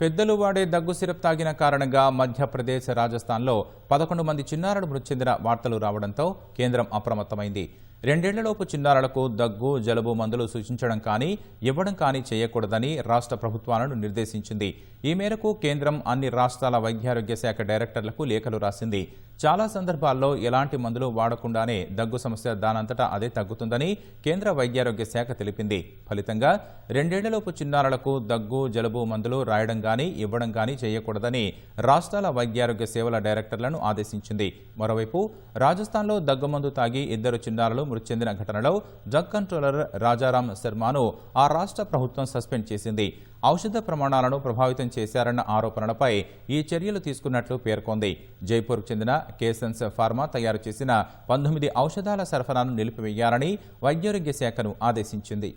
పెద్దలు వాడే దగ్గు సిరప్ తాగిన కారణంగా మధ్యప్రదేశ్ రాజస్థాన్లో పదకొండు మంది చిన్నారులు మృతి చెందిన వార్తలు రావడంతో కేంద్రం అప్రమత్తమైంది. రెండేళ్ళలోపు చిన్నారులకు దగ్గు జలుబు మందులు సూచించడం కానీ ఇవ్వడం కానీ చేయకూడదని రాష్ట్ర ప్రభుత్వాలను నిర్దేశించింది. ఈ మేరకు కేంద్రం అన్ని రాష్ట్రాల వైద్యారోగ్య శాఖ డైరెక్టర్లకు లేఖలు రాసింది. చాలా సందర్భాల్లో ఎలాంటి మందులు వాడకుండానే దగ్గు సమస్య దానంతటా అదే తగ్గుతుందని కేంద్ర వైద్యారోగ్య శాఖ తెలిపింది. ఫలితంగా రెండేళ్ళలోపు చిన్నారులకు దగ్గు జలుబు మందులు రాయడం గానీ ఇవ్వడం గానీ చేయకూడదని రాష్ట్రాల వైద్యారోగ్య సేవల డైరెక్టర్లను ఆదేశించింది. మరోవైపు రాజస్థాన్లో దగ్గు మందు తాగి ఇద్దరు చిన్నారులు మృతి చెందిన ఘటనలో డ్రగ్ కంట్రోలర్ రాజారాం శర్మను ఆ రాష్ట్ర ప్రభుత్వం సస్పెండ్ చేసింది. ఔషధ ప్రమాణాలను ప్రభావితం చేశారన్న ఆరోపణలపై ఈ చర్యలు తీసుకున్నట్లు పేర్కొంది. జైపూర్కు చెందిన కేసన్స్ ఫార్మా తయారు చేసిన పంతొమ్మిది ఔషధాల సరఫరాను నిలిపివేయాలని వైద్యారోగ్య శాఖను ఆదేశించింది.